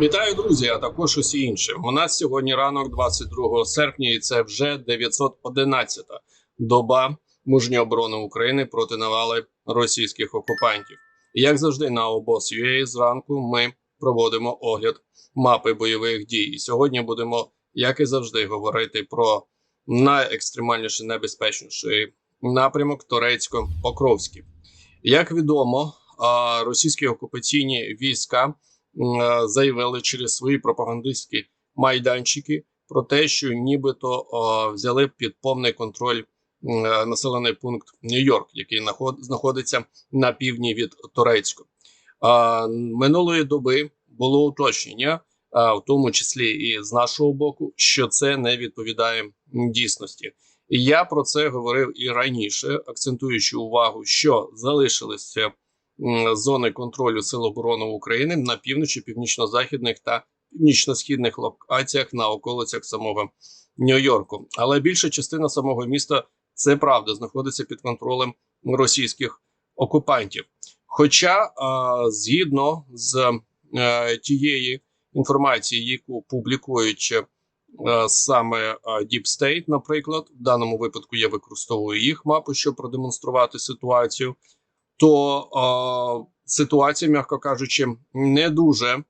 Вітаю, друзі, а також усі інші. У нас сьогодні ранок, 22 серпня, і це вже 911-та доба мужньої оборони України проти навали російських окупантів. Як завжди, на обоз.ua зранку ми проводимо огляд мапи бойових дій. І сьогодні будемо, як і завжди, говорити про найекстремальніший, небезпечніший напрямок Турецько-Покровський. Як відомо, російські окупаційні війська заявили через свої пропагандистські майданчики про те, що нібито взяли під повний контроль е, населений пункт Нью-Йорк, який знаходиться на півдні від Турецьку. Минулої доби було уточнення, в тому числі і з нашого боку, що це не відповідає дійсності. Я про це говорив і раніше, акцентуючи увагу, що залишилися зони контролю Сил оборони України на півночі, північно-західних та північно-східних локаціях на околицях самого Нью-Йорку. Але більша частина самого міста це правда знаходиться під контролем російських окупантів. Хоча, згідно з е, тієї інформації, яку публікують е, саме Deep State, наприклад, в даному випадку я використовую їх мапу, щоб продемонструвати ситуацію, то е, ситуація, м'яко кажучи, не дуже е,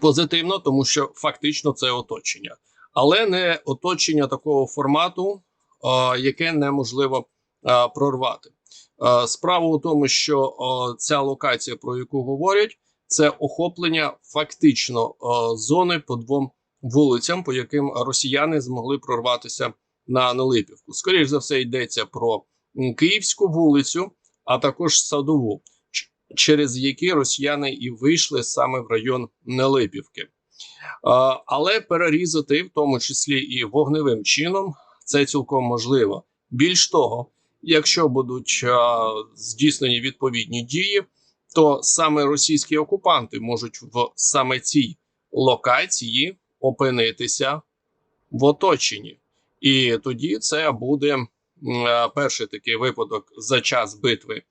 позитивно, тому що фактично це оточення, але не оточення такого формату, е, яке неможливо е, прорвати. Е, Справа у тому, що е, ця локація, про яку говорять, це охоплення фактично е, зони по двом вулицям, по яким росіяни змогли прорватися на Нелипівку. Скоріше за все, йдеться про Київську вулицю, а також Садову, через які росіяни і вийшли саме в район Нелипівки. Але перерізати, в тому числі і вогневим чином, це цілком можливо. Більш того, якщо будуть здійснені відповідні дії, то саме російські окупанти можуть в саме цій локації опинитися в оточенні, і тоді це буде перший такий випадок за час битви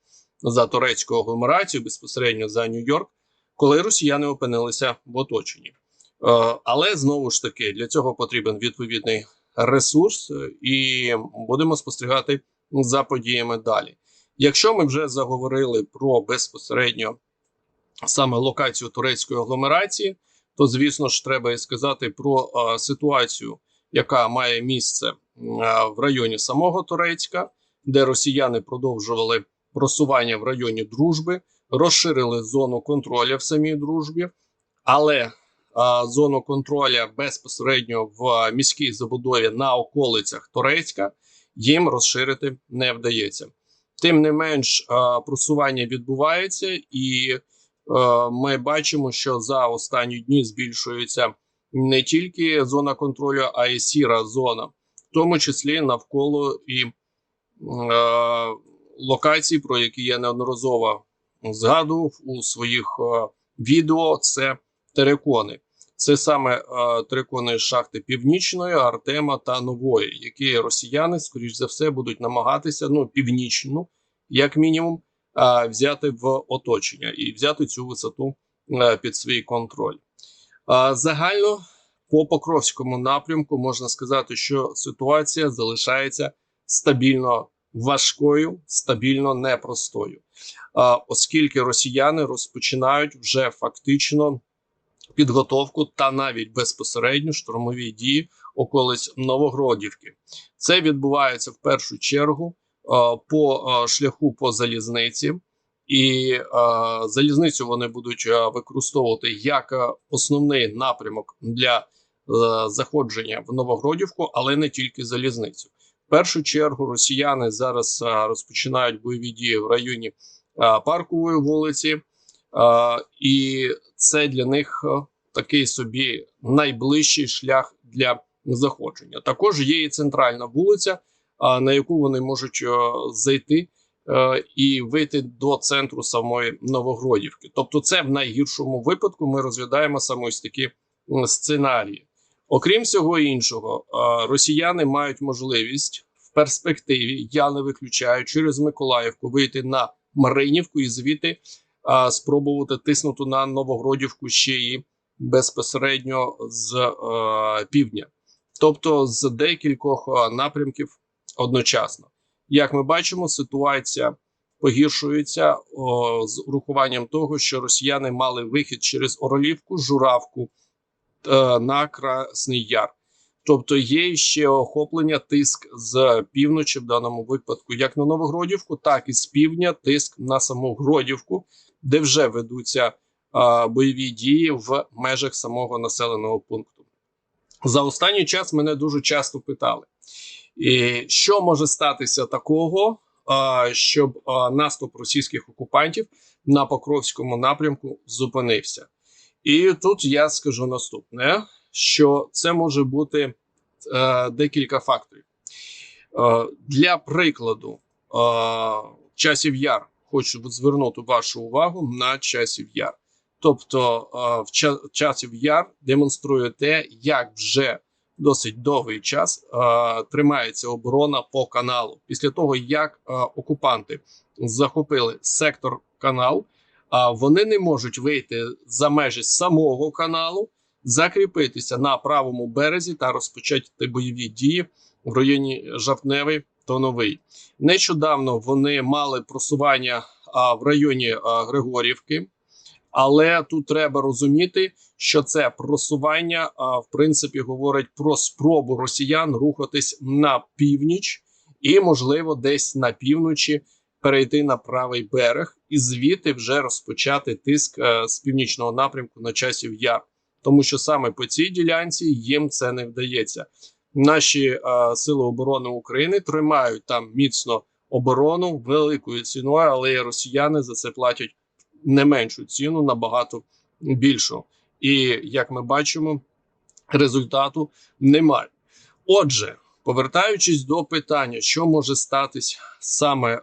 за турецьку агломерацію, безпосередньо за Нью-Йорк, коли росіяни опинилися в оточенні. Е, Але знову ж таки для цього потрібен відповідний ресурс, е, і будемо спостерігати за подіями далі. Якщо ми вже заговорили про безпосередньо саме локацію турецької агломерації, то звісно ж треба і сказати про е, ситуацію, яка має місце в районі самого Турецька, де росіяни продовжували просування в районі дружби, розширили зону контролю в самій дружбі, але зону контроля безпосередньо в міській забудові на околицях Турецька їм розширити не вдається. Тим не менш, просування відбувається, і е, ми бачимо, що за останні дні збільшується не тільки зона контролю, а й сіра зона, в тому числі навколо і е, локацій, про які я неодноразово згадував у своїх е, відео. Це терекони. Це саме е, терекони шахти Північної, Артема та Нової, які росіяни, скоріш за все, будуть намагатися ну північну, як мінімум, е, взяти в оточення і взяти цю висоту е, під свій контроль. Загально по Покровському напрямку можна сказати, що ситуація залишається стабільно важкою, стабільно непростою, оскільки росіяни розпочинають вже фактично підготовку та навіть безпосередньо штурмові дії околиць Новогродівки. Це відбувається в першу чергу по шляху по залізниці, і е, залізницю вони будуть використовувати як основний напрямок для е, заходження в Новогродівку, але не тільки залізницю. В першу чергу росіяни зараз е, розпочинають бойові дії в районі е, паркової вулиці. Е, і це для них такий собі найближчий шлях для заходження. Також є і центральна вулиця, е, на яку вони можуть е, зайти і вийти до центру самої Новогродівки. Тобто, це в найгіршому випадку ми розглядаємо саме ось такі сценарії. Окрім всього іншого, е, росіяни мають можливість в перспективі, я не виключаю, через Миколаївку вийти на Маринівку і звідти спробувати тиснути на Новогродівку ще і безпосередньо з е, півдня, тобто з декількох е, напрямків одночасно. Як ми бачимо, ситуація погіршується о, з урахуванням того, що росіяни мали вихід через Оролівку, Журавку е, на Красний Яр. Тобто є ще охоплення тиск з півночі, в даному випадку, як на Новогродівку, так і з півдня, тиск на саму Гродівку, де вже ведуться а, бойові дії в межах самого населеного пункту. За останній час мене дуже часто питали, і що може статися такого, щоб наступ російських окупантів на Покровському напрямку зупинився. І тут я скажу наступне: що це може бути е, декілька факторів. Е, для прикладу, е, часів яр хочу звернути вашу увагу на часів яр. Тобто, в часів яр демонструє те, як вже досить довгий час е, тримається оборона по каналу. Після того, як е, окупанти захопили сектор канал, а вони не можуть вийти за межі самого каналу, закріпитися на правому березі та розпочати бойові дії в районі Жовтневий та Новий. Нещодавно вони мали просування а, в районі а, Григорівки, але тут треба розуміти, що це просування а, в принципі говорить про спробу росіян рухатись на північ і, можливо, десь на півночі перейти на правий берег і звідти вже розпочати тиск е, з північного напрямку на часів яр, тому що саме по цій ділянці їм це не вдається. Наші е, сили оборони України тримають там міцно оборону великою ціною, але росіяни за це платять не меншу ціну, набагато більшу. І як ми бачимо, результату немає. Отже. Повертаючись до питання, що може статись саме е,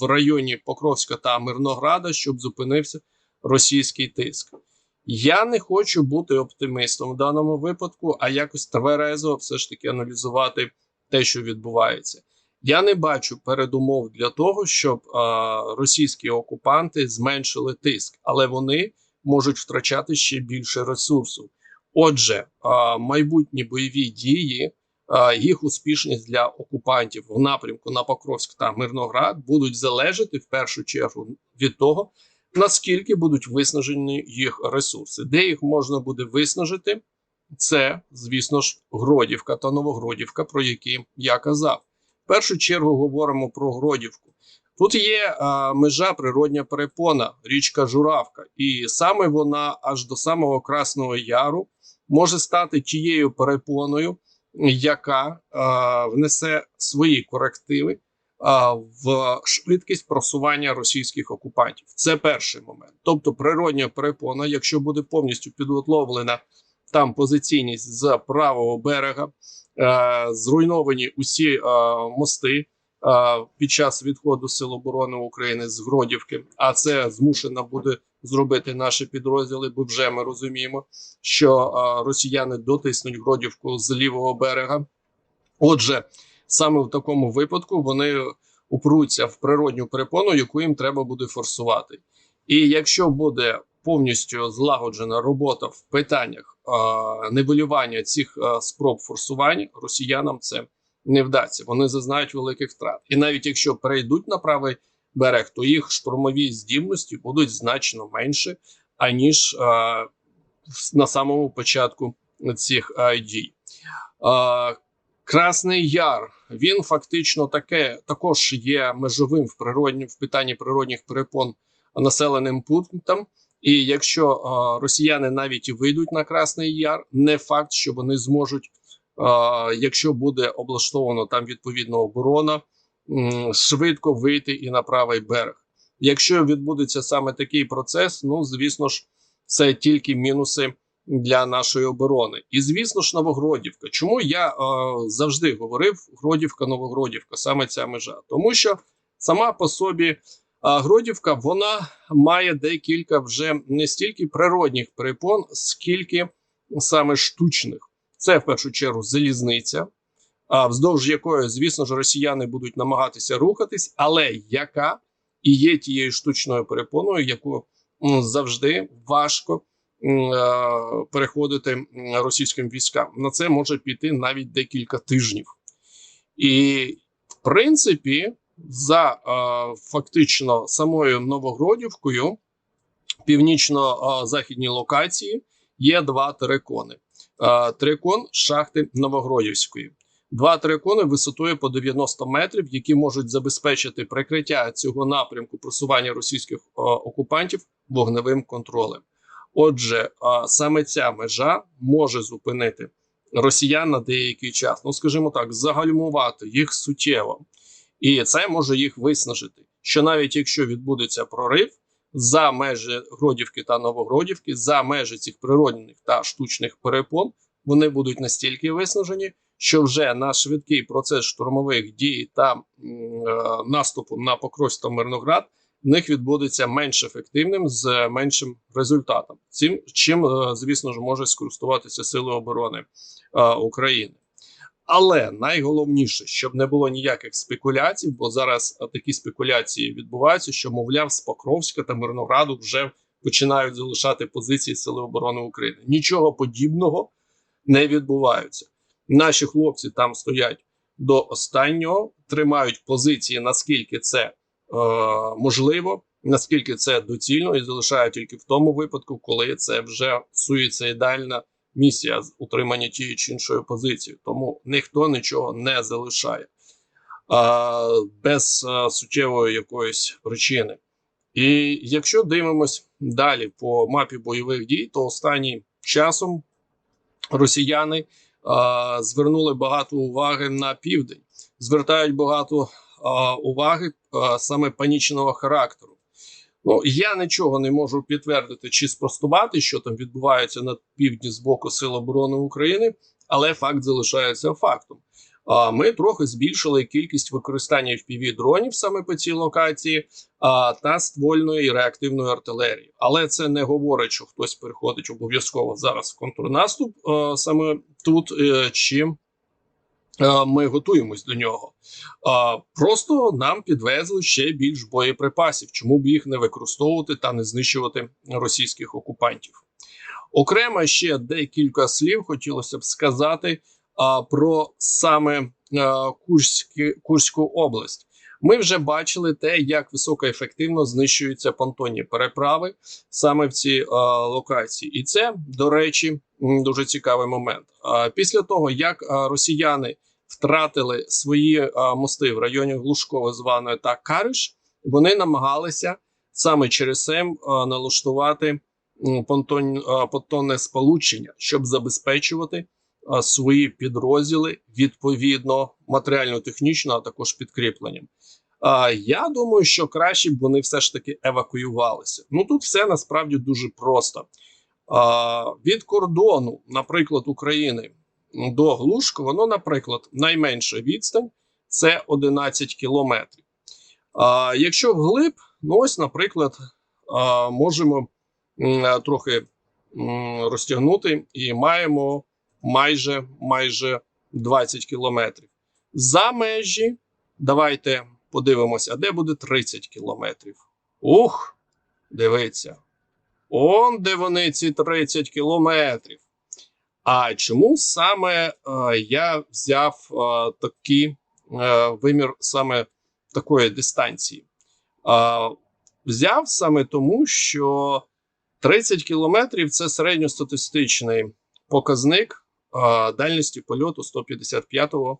в районі Покровська та Мирнограда, щоб зупинився російський тиск. Я не хочу бути оптимістом в даному випадку, а якось тверезо все ж таки аналізувати те, що відбувається. Я не бачу передумов для того, щоб е, російські окупанти зменшили тиск, але вони можуть втрачати ще більше ресурсу. Отже, е, майбутні бойові дії їх успішність для окупантів в напрямку на Покровськ та Мирноград будуть залежати в першу чергу від того, наскільки будуть виснажені їх ресурси. Де їх можна буде виснажити, це, звісно ж, Гродівка та Новогродівка, про які я казав. Першу чергу говоримо про Гродівку. Тут є а, межа природня перепона, річка Журавка, і саме вона аж до самого Красного Яру може стати тією перепоною яка е, внесе свої корективи е, в швидкість просування російських окупантів. Це перший момент. Тобто, природня перепона, якщо буде повністю підготовлена там позиційність з правого берега, зруйновані усі е, мости. Під час відходу Сил оборони України з Гродівки, а це змушено буде зробити наші підрозділи, бо вже ми розуміємо, що росіяни дотиснуть Гродівку з лівого берега. Отже, саме в такому випадку вони упруться в природню перепону, яку їм треба буде форсувати. І якщо буде повністю злагоджена робота в питаннях нивелювання цих спроб форсувань, росіянам це не вдасться. Вони зазнають великих втрат. І навіть якщо перейдуть на правий берег, то їх штурмові здібності будуть значно менше, аніж на самому початку цих дій. Красний Яр він фактично таке також є межовим в природні в питанні природних перепон населеним пунктам. І якщо а, росіяни навіть вийдуть на Красний Яр, не факт, що вони зможуть, а, якщо буде облаштовано там відповідна оборона, швидко вийти і на правий берег. Якщо відбудеться саме такий процес, ну звісно ж, це тільки мінуси для нашої оборони. І звісно ж, Новогродівка. Чому я е, завжди говорив Гродівка, Новогродівка, саме ця межа? Тому що сама по собі е, Гродівка вона має декілька вже не стільки природних перепон, скільки саме штучних. Це в першу чергу залізниця вздовж якої, звісно ж, росіяни будуть намагатися рухатись, але яка і є тією штучною перепоною, яку завжди важко е, переходити російським військам. На це може піти навіть декілька тижнів. І в принципі, за е, фактично самою Новогродівкою, північно-західній локації, є два терикони. Е, Терикон шахти Новогродівської. Два терикони висотою по 90 метрів, які можуть забезпечити прикриття цього напрямку просування російських е, окупантів вогневим контролем. Отже, саме ця межа може зупинити росіян на деякий час. Ну, скажімо так, загальмувати їх суттєво, і це може їх виснажити. Що навіть якщо відбудеться прорив за межі Гродівки та Новогродівки, за межі цих природних та штучних перепон, вони будуть настільки виснажені, що вже на швидкий процес штурмових дій та е, наступу на Покровськ та Мирноград в них відбудеться менш ефективним з меншим результатом. Цим чим, е, звісно ж, може скористуватися Сили оборони е, України. Але найголовніше, щоб не було ніяких спекуляцій, бо зараз е, такі спекуляції відбуваються, що мовляв з Покровська та Мирнограду вже починають залишати позиції Сили оборони України. Нічого подібного не відбувається. Наші хлопці там стоять до останнього, тримають позиції, наскільки це е, можливо, наскільки це доцільно, і залишають тільки в тому випадку, коли це вже суїцидальна місія з утримання тієї чи іншої позиції. Тому ніхто нічого не залишає а, без а, суттєвої якоїсь причини. І якщо дивимось далі по мапі бойових дій, то останнім часом росіяни а, звернули багато уваги на південь, звертають багато а, уваги а, саме панічного характеру. Ну я нічого не можу підтвердити чи спростувати, що там відбувається на півдні з боку Сил оборони України, але факт залишається фактом. Ми трохи збільшили кількість використання fpv дронів саме по цій локації та ствольної і реактивної артилерії. Але це не говорить, що хтось переходить обов'язково зараз в контрнаступ саме тут е, чи ми готуємось до нього. Просто нам підвезли ще більш боєприпасів, чому б їх не використовувати та не знищувати російських окупантів. Окремо ще декілька слів хотілося б сказати про саме Курські, Курську область. Ми вже бачили те, як високоефективно знищуються понтонні переправи саме в цій локації, і це, до речі, дуже цікавий момент. Після того як росіяни втратили свої а, мости в районі Глушково, званої та Кариш, вони намагалися саме через СЕМ налаштувати понтон, а, понтонне сполучення, щоб забезпечувати а, свої підрозділи відповідно матеріально-технічно, а також підкріпленням. А, я думаю, що краще б вони все ж таки евакуювалися. Ну тут все насправді дуже просто. А, від кордону, наприклад, України до Глушко, воно, наприклад, найменша відстань це 11 кілометрів. Якщо вглиб, ну ось, наприклад, а, можемо м, трохи м, розтягнути і маємо майже майже 20 кілометрів. За межі, давайте подивимося, де буде 30 кілометрів. Ух, дивіться. Он де вони ці 30 кілометрів. А чому саме е, я взяв е, такий е, вимір саме такої дистанції? Взяв саме тому, що 30 кілометрів це середньостатистичний показник дальності польоту 155-го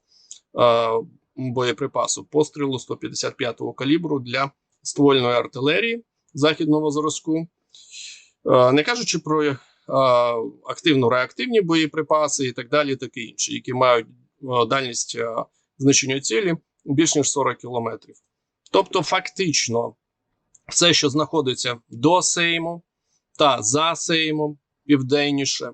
е, боєприпасу, пострілу 155-го калібру для ствольної артилерії західного зразку. Не кажучи про активно-реактивні боєприпаси і так далі, таке інше, які мають дальність знищення цілі більш ніж 40 кілометрів. Тобто, фактично, все, що знаходиться до Сейму та за Сеймом, південніше,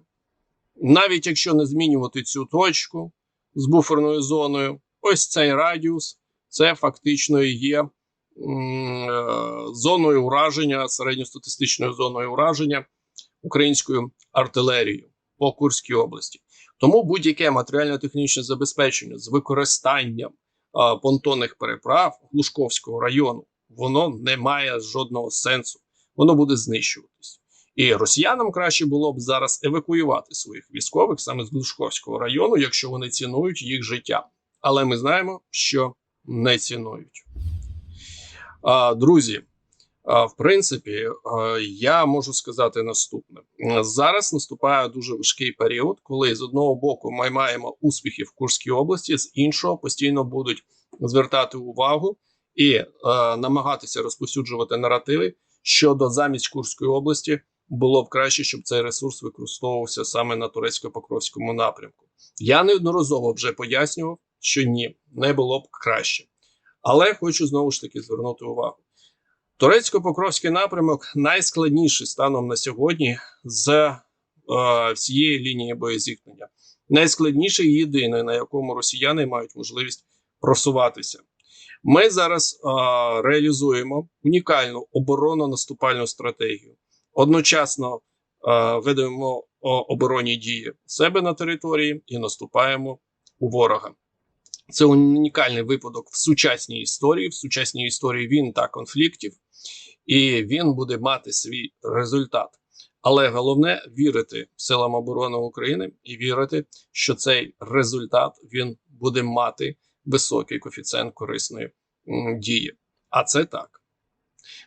навіть якщо не змінювати цю точку з буферною зоною, ось цей радіус, це фактично і є е, зоною ураження, середньостатистичною зоною ураження українською артилерією по Курській області. Тому будь-яке матеріально-технічне забезпечення з використанням а, понтонних переправ Глушковського району воно не має жодного сенсу. Воно буде знищуватись. І росіянам краще було б зараз евакуювати своїх військових саме з Глушковського району, якщо вони цінують їх життя. Але ми знаємо, що не цінують. А, друзі, в принципі, я можу сказати наступне: зараз наступає дуже важкий період, коли з одного боку ми маємо успіхи в Курській області, з іншого постійно будуть звертати увагу і намагатися розповсюджувати наративи щодо замість Курської області. Було б краще, щоб цей ресурс використовувався саме на турецько-покровському напрямку. Я неодноразово вже пояснював, що ні, не було б краще. Але хочу знову ж таки звернути увагу: турецько-покровський напрямок найскладніший станом на сьогодні з е, всієї лінії боєзіткнення. Найскладніший єдиний, на якому росіяни мають можливість просуватися. Ми зараз е, реалізуємо унікальну оборонно-наступальну стратегію. Одночасно е, ведемо оборонні дії себе на території і наступаємо у ворога. Це унікальний випадок в сучасній історії, в сучасній історії він та конфліктів, і він буде мати свій результат. Але головне вірити силам оборони України і вірити, що цей результат він буде мати високий коефіцієнт корисної дії. А це так.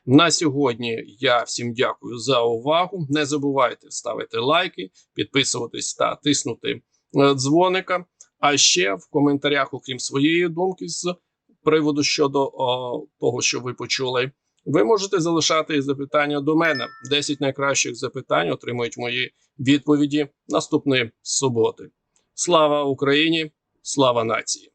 На сьогодні я всім дякую за увагу. Не забувайте ставити лайки, підписуватись та тиснути е, дзвоника. А ще в коментарях, окрім своєї думки, з приводу щодо о, того, що ви почули, ви можете залишати запитання до мене. 10 найкращих запитань отримують мої відповіді наступної суботи. Слава Україні! Слава нації!